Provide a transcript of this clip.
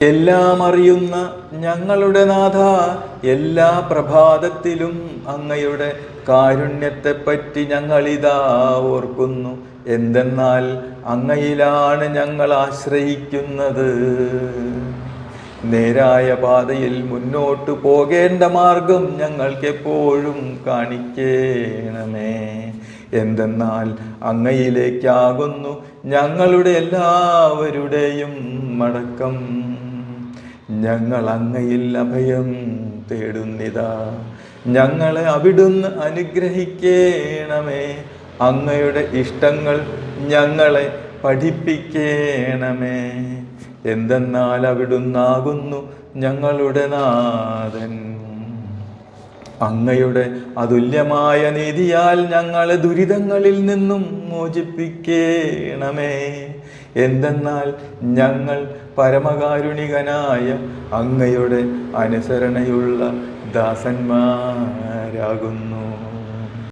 എല്ലാം അറിയുന്ന ഞങ്ങളുടെ നാഥ എല്ലാ പ്രഭാതത്തിലും അങ്ങയുടെ കാരുണ്യത്തെപ്പറ്റി ഞങ്ങളിതാ ഓർക്കുന്നു. എന്തെന്നാൽ അങ്ങയിലാണ് ഞങ്ങൾ ആശ്രയിക്കുന്നത്. നേരായ പാതയിൽ മുന്നോട്ട് പോകേണ്ട മാർഗം ഞങ്ങൾക്കെപ്പോഴും കാണിക്കേണമേ. എന്തെന്നാൽ അങ്ങയിലേക്കാകുന്നു ഞങ്ങളുടെ എല്ലാവരുടെയും മടക്കം. ഞങ്ങൾ അങ്ങയിൽ അഭയം തേടുന്നിതാ. ഞങ്ങളെ അവിടുന്ന് അനുഗ്രഹിക്കേണമേ. അങ്ങയുടെ ഇഷ്ടങ്ങൾ ഞങ്ങളെ പഠിപ്പിക്കണമേ. എന്തെന്നാൽ അവിടുന്നാകുന്നു ഞങ്ങളുടെ നാഥൻ. അങ്ങയുടെ അതുല്യമായ നീതിയാൽ ഞങ്ങളെ ദുരിതങ്ങളിൽ നിന്നും മോചിപ്പിക്കണമേ. എന്തെന്നാൽ ഞങ്ങൾ പരമകാരുണികനായ അങ്ങയുടെ അനുസരണയുള്ള ദാസന്മാരാകുന്നു.